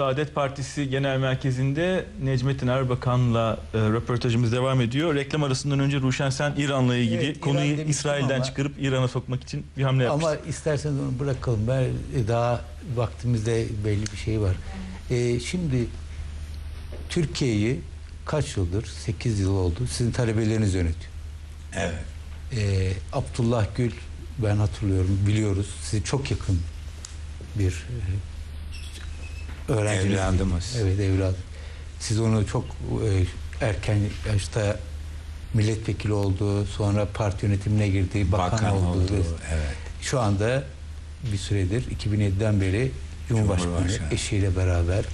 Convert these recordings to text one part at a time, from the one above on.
Saadet Partisi Genel Merkezi'nde Necmettin Erbakan'la e, röportajımız devam ediyor. Reklam arasından önce Ruşen sen İran'la ilgili Evet, İran konuyu demiştim İsrail'den ama- çıkarıp İran'a sokmak için bir hamle yapmıştın. Ama isterseniz onu bırakalım. Ben e, daha vaktimizde belli bir şey var. Ee, şimdi Türkiye'yi kaç yıldır? 8 yıl oldu. Sizin talebeleriniz yönetiyor. Evet. Ee, Abdullah Gül ben hatırlıyorum, biliyoruz. Sizi çok yakın bir e, öğrenci. Evladımız. Evet evladım. Siz onu çok e, erken yaşta milletvekili oldu, sonra parti yönetimine girdi, bakan, Bakan oldu. oldu. ve Evet. Şu anda bir süredir 2007'den beri Cumhurbaşkanı, Cumhurbaşkanı. eşiyle beraber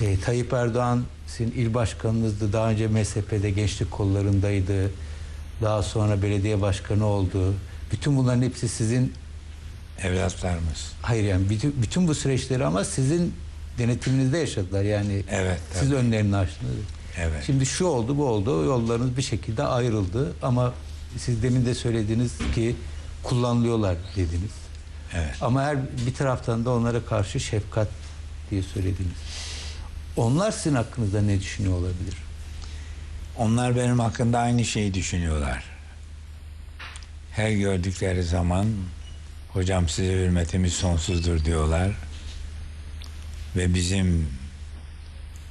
e, Tayyip Erdoğan sizin il başkanınızdı. Daha önce MSP'de gençlik kollarındaydı. Daha sonra belediye başkanı oldu. Bütün bunların hepsi sizin Evlatlarımız. hayır yani bütün, bütün bu süreçleri ama sizin denetiminizde yaşadılar. Yani Evet. siz tabii. önlerini açtınız. Evet. Şimdi şu oldu bu oldu yollarınız bir şekilde ayrıldı ama siz demin de söylediniz ki kullanılıyorlar dediniz. Evet. Ama her bir taraftan da onlara karşı şefkat diye söylediniz. Onlar sizin hakkınızda ne düşünüyor olabilir? Onlar benim hakkında aynı şeyi düşünüyorlar. Her gördükleri zaman hocam size hürmetimiz sonsuzdur diyorlar. Ve bizim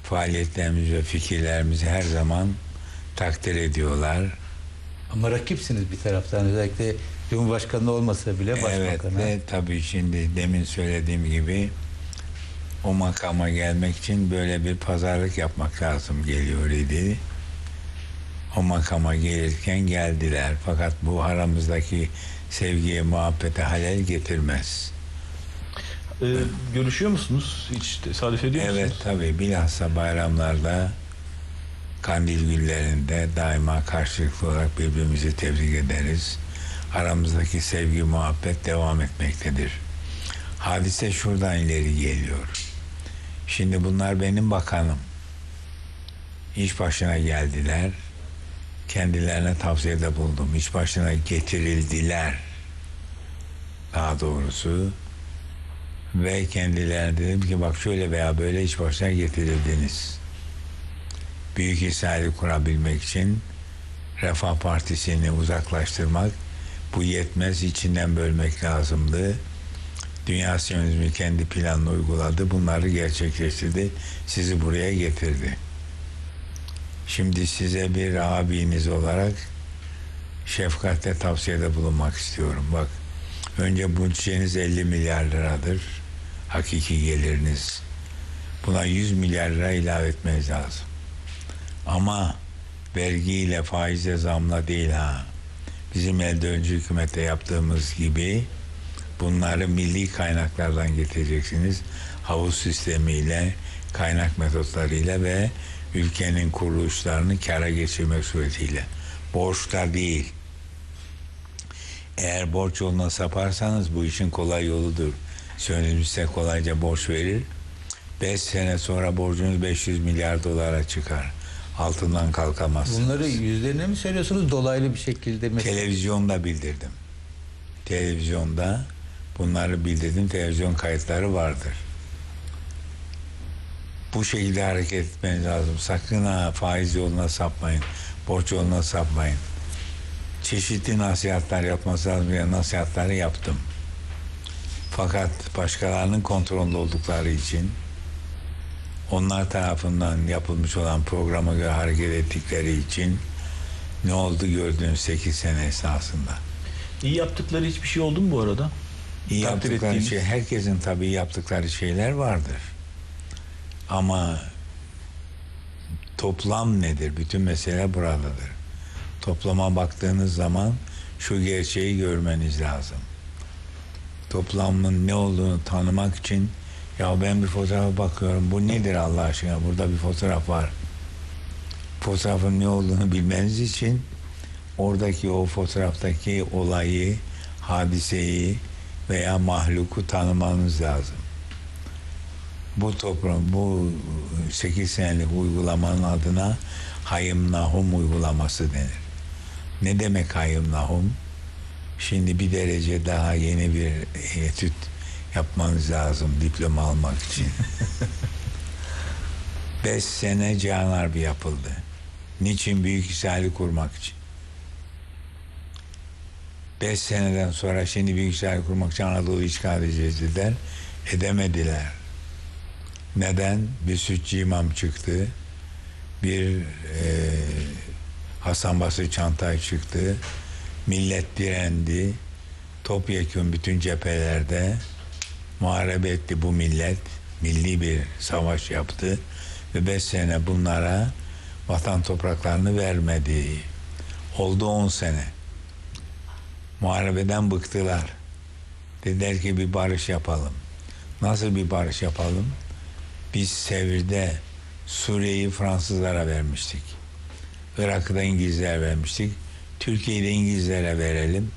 faaliyetlerimiz ve fikirlerimizi her zaman takdir ediyorlar. Ama rakipsiniz bir taraftan özellikle Cumhurbaşkanı olmasa bile Evet başbakanı. ve tabii şimdi demin söylediğim gibi o makama gelmek için böyle bir pazarlık yapmak lazım geliyor idi. O makama gelirken geldiler. Fakat bu aramızdaki sevgiye, muhabbete halel getirmez. E, görüşüyor musunuz? Hiç tesadüf ediyor Evet musunuz? tabii bilhassa bayramlarda kandil günlerinde daima karşılıklı olarak birbirimizi tebrik ederiz. Aramızdaki sevgi muhabbet devam etmektedir. Hadise şuradan ileri geliyor. Şimdi bunlar benim bakanım. İş başına geldiler. Kendilerine tavsiyede buldum. İş başına getirildiler. Daha doğrusu ve kendilerine dedim ki bak şöyle veya böyle iş başına getirildiniz. Büyük İsrail'i kurabilmek için Refah Partisi'ni uzaklaştırmak bu yetmez içinden bölmek lazımdı. Dünya Siyonizmi kendi planını uyguladı. Bunları gerçekleştirdi. Sizi buraya getirdi. Şimdi size bir abiniz olarak şefkatle tavsiyede bulunmak istiyorum. Bak Önce bütçeniz 50 milyar liradır. Hakiki geliriniz. Buna 100 milyar lira ilave etmeniz lazım. Ama vergiyle, faizle, zamla değil ha. Bizim elde önce hükümette yaptığımız gibi bunları milli kaynaklardan getireceksiniz. Havuz sistemiyle, kaynak metotlarıyla ve ülkenin kuruluşlarını kara geçirmek suretiyle. Borçla değil. Eğer borç yoluna saparsanız bu işin kolay yoludur. Size kolayca borç verir. 5 sene sonra borcunuz 500 milyar dolara çıkar. Altından kalkamazsınız. Bunları yüzlerine mi söylüyorsunuz dolaylı bir şekilde mi? Televizyonda bildirdim. Televizyonda bunları bildirdim. Televizyon kayıtları vardır. Bu şekilde hareket etmeniz lazım. Sakın ha faiz yoluna sapmayın. Borç yoluna sapmayın. Çeşitli nasihatler yapması lazım. Ya nasihatleri yaptım. Fakat başkalarının kontrolünde oldukları için onlar tarafından yapılmış olan programa göre hareket ettikleri için ne oldu gördüğünüz 8 sene esasında. İyi yaptıkları hiçbir şey oldu mu bu arada? İyi Takdir yaptıkları ettiğiniz. şey, herkesin tabii yaptıkları şeyler vardır. Ama toplam nedir? Bütün mesele buradadır. Toplama baktığınız zaman şu gerçeği görmeniz lazım. Toplamın ne olduğunu tanımak için ya ben bir fotoğrafa bakıyorum. Bu nedir Allah aşkına? Burada bir fotoğraf var. Fotoğrafın ne olduğunu bilmeniz için oradaki o fotoğraftaki olayı, hadiseyi veya mahluku tanımanız lazım. Bu toprağın, bu 8 senelik uygulamanın adına Hayım Nahum uygulaması denir. Ne demek Hayım Nahum? Şimdi bir derece daha yeni bir etüt yapmanız lazım diploma almak için. Beş sene Cihan Harbi yapıldı. Niçin? Büyük İsrail'i kurmak için. Beş seneden sonra şimdi Büyük İsrail kurmak için Anadolu'yu işgal edeceğiz dediler. Edemediler. Neden? Bir sütçü imam çıktı. Bir e, Hasan Basri Çantay çıktı. Millet direndi. Topyekun bütün cephelerde muharebe etti bu millet. Milli bir savaş yaptı. Ve beş sene bunlara vatan topraklarını vermedi. Oldu on sene. Muharebeden bıktılar. Dediler ki bir barış yapalım. Nasıl bir barış yapalım? Biz Sevir'de Suriye'yi Fransızlara vermiştik. Irak'ı da İngilizlere vermiştik. Türkiye'yi İngilizlere verelim.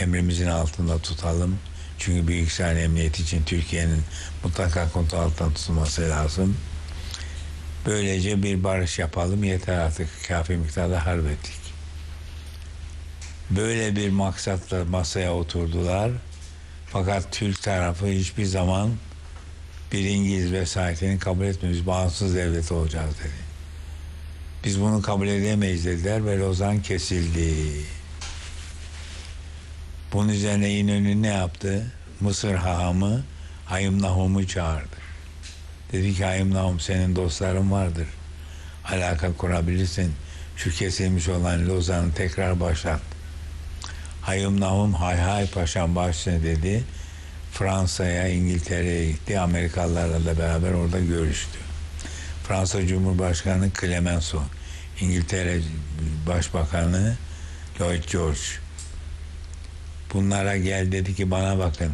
Emrimizin altında tutalım. Çünkü Büyük İsrail Emniyeti için Türkiye'nin mutlaka kontrol altında tutulması lazım. Böylece bir barış yapalım. Yeter artık kafi miktarda harp ettik. Böyle bir maksatla masaya oturdular. Fakat Türk tarafı hiçbir zaman bir İngiliz vesayetini kabul etmiyor. Biz bağımsız devlet olacağız dedi. Biz bunu kabul edemeyiz dediler ve Lozan kesildi. Bunun üzerine İnönü ne yaptı? Mısır hahamı Hayım Nahum'u çağırdı. Dedi ki Hayım Nahum senin dostların vardır. Alaka kurabilirsin. Şu kesilmiş olan Lozan'ı tekrar başlat. Hayım Nahum hay hay paşam başla dedi. Fransa'ya, İngiltere'ye gitti. Amerikalılarla da beraber orada görüştü. Fransa Cumhurbaşkanı Clemenceau, İngiltere Başbakanı Lloyd George. Bunlara gel dedi ki bana bakın.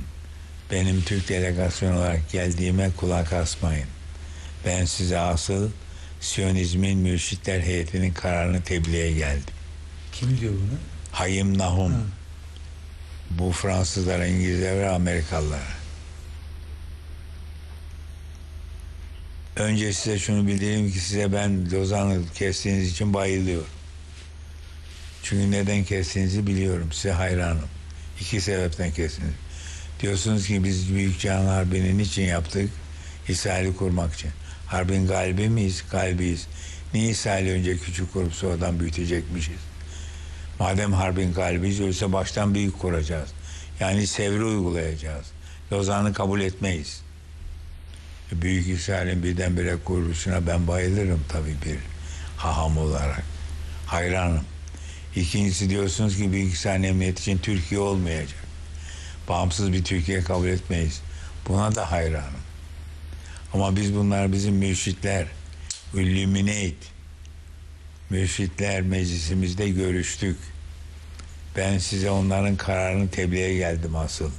Benim Türk delegasyon olarak geldiğime kulak asmayın. Ben size asıl Siyonizmin mürşitler heyetinin kararını tebliğe geldim. Kim diyor bunu? Hayım Nahum. Ha. Bu Fransızlara, İngilizlere ve Amerikalılara. Önce size şunu bildireyim ki size ben Lozan'ı kestiğiniz için bayılıyorum. Çünkü neden kestiğinizi biliyorum. Size hayranım. İki sebepten kestiniz. Diyorsunuz ki biz Büyük Cihan Harbi'ni niçin yaptık? İsrail'i kurmak için. Harbin galibi miyiz? Galibiyiz. Niye İsrail'i önce küçük kurup sonradan büyütecekmişiz? Madem harbin galibiyiz öyleyse baştan büyük kuracağız. Yani sevri uygulayacağız. Lozan'ı kabul etmeyiz. Büyük İsrail'in birdenbire kuruluşuna ben bayılırım tabii bir haham olarak. Hayranım. İkincisi diyorsunuz ki Büyük İsrail Emniyeti için Türkiye olmayacak. Bağımsız bir Türkiye kabul etmeyiz. Buna da hayranım. Ama biz bunlar bizim mürşitler. Illuminate. Mürşitler meclisimizde görüştük. Ben size onların kararını tebliğe geldim asıl.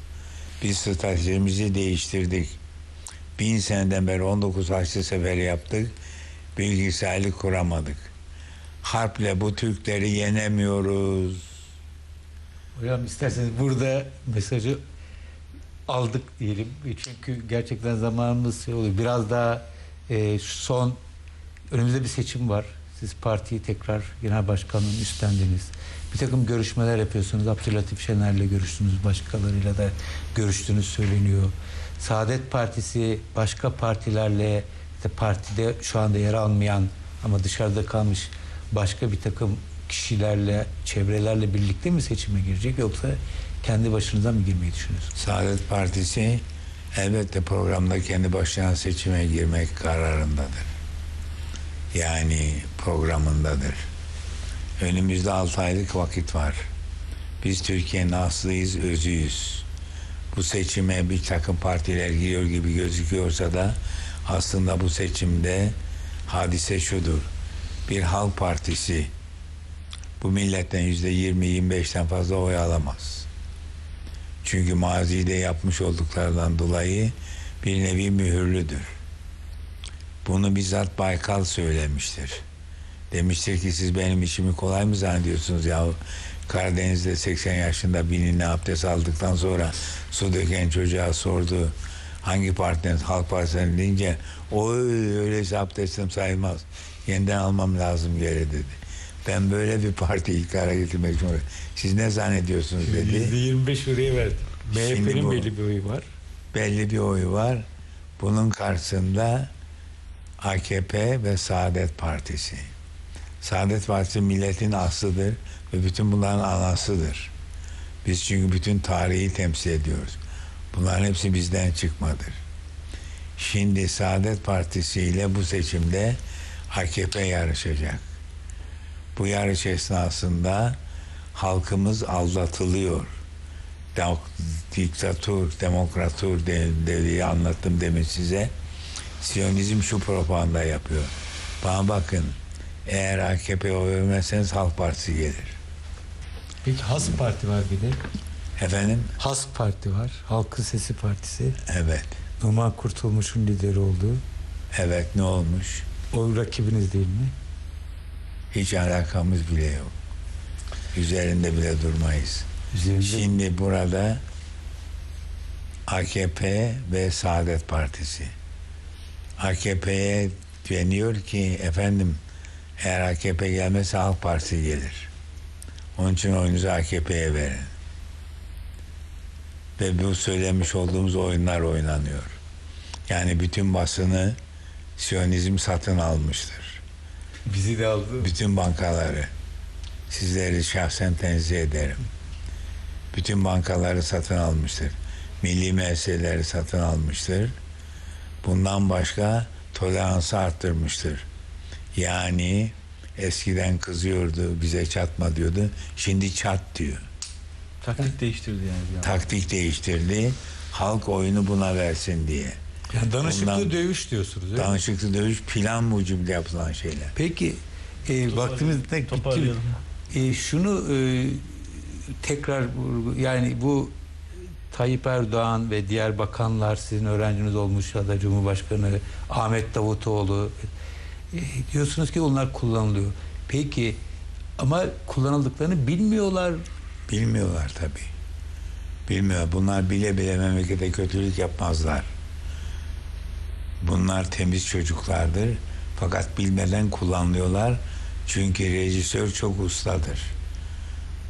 Biz stratejimizi değiştirdik. Bin seneden beri 19 Haçlı Seferi yaptık. İsrail'i kuramadık. Harple bu Türkleri yenemiyoruz. Hocam isterseniz burada mesajı aldık diyelim. Çünkü gerçekten zamanımız şey oluyor. Biraz daha e, son önümüzde bir seçim var. Siz partiyi tekrar genel başkanlığını üstlendiniz. Bir takım görüşmeler yapıyorsunuz. Abdülatif Şener'le görüştünüz. Başkalarıyla da görüştüğünüz söyleniyor. Saadet Partisi başka partilerle işte partide şu anda yer almayan ama dışarıda kalmış başka bir takım kişilerle, çevrelerle birlikte mi seçime girecek yoksa kendi başınıza mı girmeyi düşünüyorsunuz? Saadet Partisi elbette programda kendi başına seçime girmek kararındadır. Yani programındadır. Önümüzde 6 aylık vakit var. Biz Türkiye'nin aslıyız, özüyüz. Bu seçime bir takım partiler giriyor gibi gözüküyorsa da aslında bu seçimde hadise şudur. Bir halk partisi bu milletten yüzde 20-25'ten fazla oy alamaz. Çünkü mazide yapmış olduklarından dolayı bir nevi mühürlüdür. Bunu bizzat Baykal söylemiştir. Demiştir ki siz benim işimi kolay mı zannediyorsunuz ya? Karadeniz'de 80 yaşında binine abdest aldıktan sonra su döken çocuğa sordu. Hangi partiden? Halk Partisi'nden deyince o öyleyse abdestim sayılmaz. Yeniden almam lazım geri dedi. Ben böyle bir partiyi iktidara getirmek için siz ne zannediyorsunuz dedi. %25 oraya verdi. Şimdi MHP'nin belli bir oyu var. belli bir oyu var. Bunun karşısında AKP ve Saadet Partisi. Saadet Partisi milletin aslıdır ve bütün bunların anasıdır. Biz çünkü bütün tarihi temsil ediyoruz. Bunların hepsi bizden çıkmadır. Şimdi Saadet Partisi ile bu seçimde AKP yarışacak. Bu yarış esnasında halkımız aldatılıyor. Diktatör, demokratör de- dediği anlattım demin size. Siyonizm şu propaganda yapıyor. Bana bakın eğer AKP'ye oy vermezseniz Halk Partisi gelir. Peki Has Parti var bir de. Efendim? Has Parti var. Halkın Sesi Partisi. Evet. Numan Kurtulmuş'un lideri olduğu. Evet ne olmuş? O rakibiniz değil mi? Hiç alakamız bile yok. Üzerinde bile durmayız. Üzerinde Şimdi burada AKP ve Saadet Partisi. AKP'ye deniyor ki efendim eğer AKP gelmezse Halk Partisi gelir. Onun için oyunuzu AKP'ye verin. Ve bu söylemiş olduğumuz oyunlar oynanıyor. Yani bütün basını Siyonizm satın almıştır bizi de aldı. bütün bankaları sizleri şahsen tenzih ederim. Bütün bankaları satın almıştır. Milli meseleleri satın almıştır. Bundan başka toleransı arttırmıştır. Yani eskiden kızıyordu, bize çatma diyordu. Şimdi çat diyor. Taktik değiştirdi yani. bir. Taktik değiştirdi. Halk oyunu buna versin diye. Yani danışıklı Bundan- dövüş diyorsunuz. değil mi? Danışıklı dövüş plan mucibinde yapılan şeyler. Peki e, vaktimiz de bitti. Toparlayalım. E, şunu e, tekrar yani bu Tayyip Erdoğan ve diğer bakanlar sizin öğrenciniz olmuş ya da Cumhurbaşkanı Ahmet Davutoğlu e, diyorsunuz ki onlar kullanılıyor. Peki ama kullanıldıklarını bilmiyorlar. Bilmiyorlar tabii. Bilmiyor. Bunlar bile bile memlekete kötülük yapmazlar. Bunlar temiz çocuklardır. Fakat bilmeden kullanılıyorlar. Çünkü rejisör çok ustadır.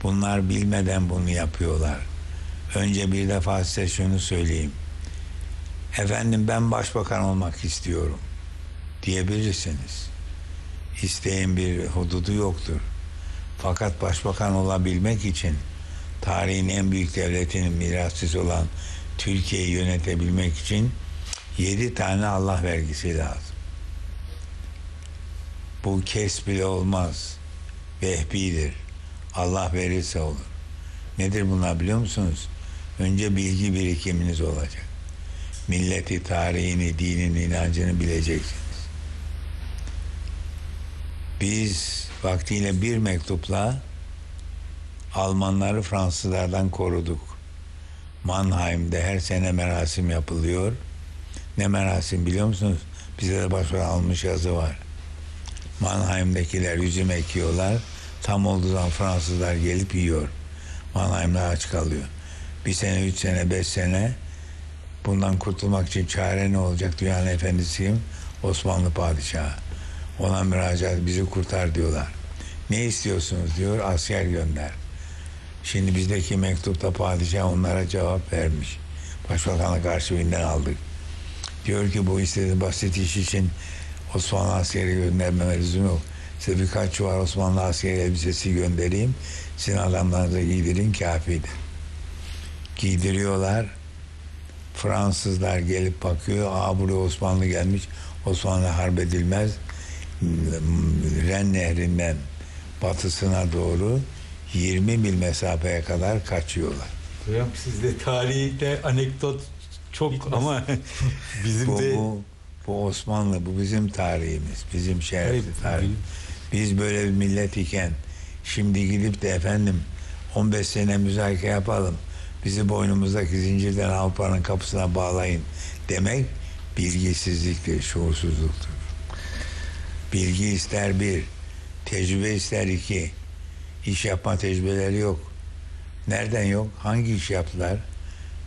Bunlar bilmeden bunu yapıyorlar. Önce bir defa size şunu söyleyeyim. Efendim ben başbakan olmak istiyorum diyebilirsiniz. İsteğin bir hududu yoktur. Fakat başbakan olabilmek için tarihin en büyük devletinin mirasçısı olan Türkiye'yi yönetebilmek için yedi tane Allah vergisi lazım. Bu kes bile olmaz. Vehbidir. Allah verirse olur. Nedir bunlar biliyor musunuz? Önce bilgi birikiminiz olacak. Milleti, tarihini, dinini, inancını bileceksiniz. Biz vaktiyle bir mektupla Almanları Fransızlardan koruduk. Mannheim'de her sene merasim yapılıyor. Ne merasim biliyor musunuz? Bize de başvuru almış yazı var. Mannheim'dekiler üzüm ekiyorlar. Tam olduğu zaman Fransızlar gelip yiyor. Mannheim'de aç kalıyor. Bir sene, üç sene, beş sene bundan kurtulmak için çare ne olacak? Dünyanın efendisiyim. Osmanlı padişahı. Ona müracaat bizi kurtar diyorlar. Ne istiyorsunuz diyor asker gönder. Şimdi bizdeki mektupta padişah onlara cevap vermiş. Başbakanlık arşivinden aldık. Diyor ki bu istediği basit iş için Osmanlı askeri göndermeme lüzum yok. Size birkaç çuval Osmanlı askeri elbisesi göndereyim. Sizin adamlarınıza giydirin kafidir. Giydiriyorlar. Fransızlar gelip bakıyor. Aa buraya Osmanlı gelmiş. Osmanlı harp edilmez. Ren Nehri'nden batısına doğru 20 mil mesafeye kadar kaçıyorlar. Hocam sizde tarihte anekdot çok Bitmez. ama bizim Bu, de bu, bu Osmanlı, bu bizim tarihimiz, bizim şerefli Hayır, tarih. değil. Biz böyle bir millet iken şimdi gidip de efendim 15 sene müzakere yapalım. Bizi boynumuzdaki zincirden Avrupa'nın kapısına bağlayın demek bilgisizliktir, şuursuzluktur. Bilgi ister bir, tecrübe ister iki. İş yapma tecrübeleri yok. Nereden yok? Hangi iş yaptılar?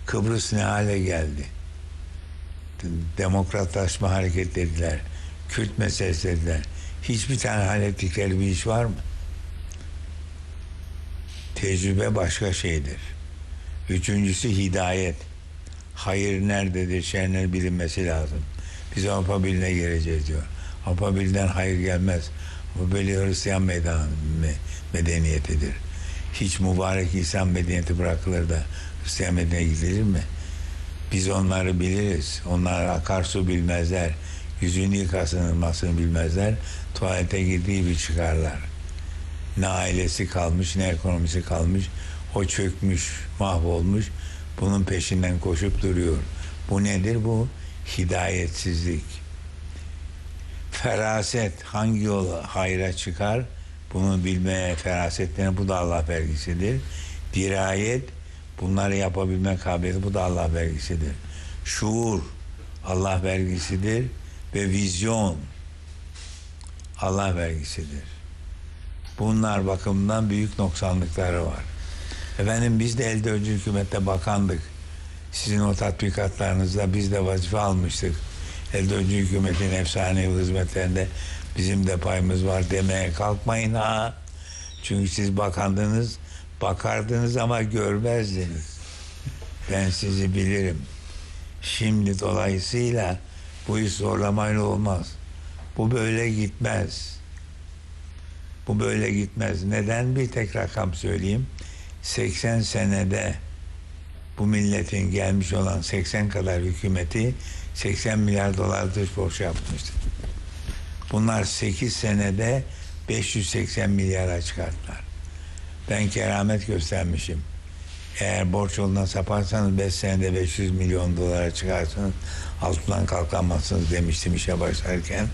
Kıbrıs ne hale geldi? Demokratlaşma hareket dediler. Kürt meselesi dediler. Hiçbir tane hallettikleri bir iş var mı? Tecrübe başka şeydir. Üçüncüsü hidayet. Hayır nerededir, şer nerededir bilinmesi lazım. Biz Avrupa Birliği'ne gireceğiz diyor. Avrupa Birliği'nden hayır gelmez. Avrupa Birliği Hristiyan meydan, me- medeniyetidir. Hiç mübarek İslam medeniyeti bırakılır da Hristiyan medeniyete gidilir mi? Biz onları biliriz. Onlar akarsu bilmezler. Yüzünü yıkasın ırmasını bilmezler. Tuvalete girdiği gibi çıkarlar. Ne ailesi kalmış ne ekonomisi kalmış. O çökmüş, mahvolmuş. Bunun peşinden koşup duruyor. Bu nedir bu? Hidayetsizlik. Feraset hangi yola hayra çıkar? Bunu bilmeye ferasetlerine bu da Allah vergisidir. Dirayet bunları yapabilme kabiliyeti bu da Allah vergisidir. Şuur Allah vergisidir ve vizyon Allah vergisidir. Bunlar bakımından büyük noksanlıkları var. Efendim biz de elde önce hükümette bakandık. Sizin o tatbikatlarınızda biz de vazife almıştık. Önce hükümetin efsanevi hizmetlerinde bizim de payımız var demeye kalkmayın ha. Çünkü siz bakandınız, bakardınız ama görmezdiniz. Ben sizi bilirim. Şimdi dolayısıyla bu iş zorlamayla olmaz. Bu böyle gitmez. Bu böyle gitmez. Neden? Bir tek rakam söyleyeyim. 80 senede bu milletin gelmiş olan 80 kadar hükümeti 80 milyar dolar dış borç yapmıştı. Bunlar 8 senede 580 milyara çıkarttılar. Ben keramet göstermişim. Eğer borç yoluna saparsanız 5 senede 500 milyon dolara çıkarsanız altından kalkamazsınız demiştim işe başlarken.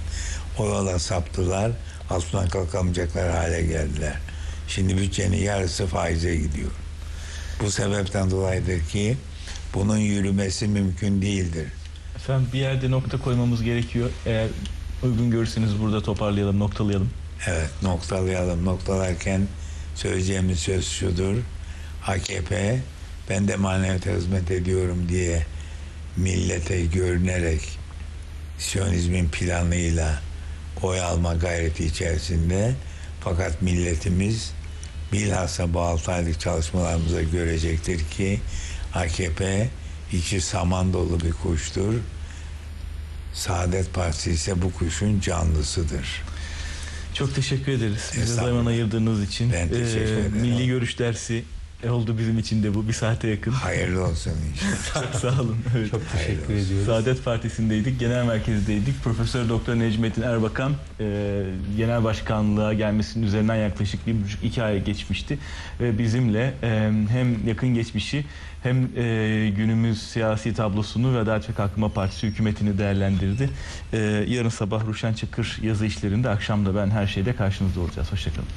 O yola saptılar. Altından kalkamayacaklar hale geldiler. Şimdi bütçenin yarısı faize gidiyor. Bu sebepten dolayıdır ki bunun yürümesi mümkün değildir. Efendim bir yerde nokta koymamız gerekiyor. Eğer uygun görürseniz burada toparlayalım, noktalayalım. Evet noktalayalım. Noktalarken söyleyeceğimiz söz şudur. AKP ben de maneviyata hizmet ediyorum diye millete görünerek Siyonizmin planıyla oy alma gayreti içerisinde fakat milletimiz bilhassa bu 6 aylık çalışmalarımıza görecektir ki AKP içi saman dolu bir kuştur. Saadet Partisi ise bu kuşun canlısıdır. Çok teşekkür ederiz. Bize zaman ayırdığınız için. Ben teşekkür Ee, ederim. Milli görüş dersi oldu bizim için de bu. Bir saate yakın. Hayırlı olsun inşallah. Çok sağ olun. Evet. Çok Hayırlı teşekkür olsun. ediyoruz. Saadet Partisi'ndeydik, genel merkezdeydik. Profesör Doktor Necmettin Erbakan e, genel başkanlığa gelmesinin üzerinden yaklaşık bir buçuk iki ay geçmişti. Ve bizimle e, hem yakın geçmişi hem e, günümüz siyasi tablosunu ve Adalet ve Kalkınma Partisi hükümetini değerlendirdi. E, yarın sabah Ruşen Çakır yazı işlerinde, akşam da ben her şeyde karşınızda olacağız. Hoşçakalın.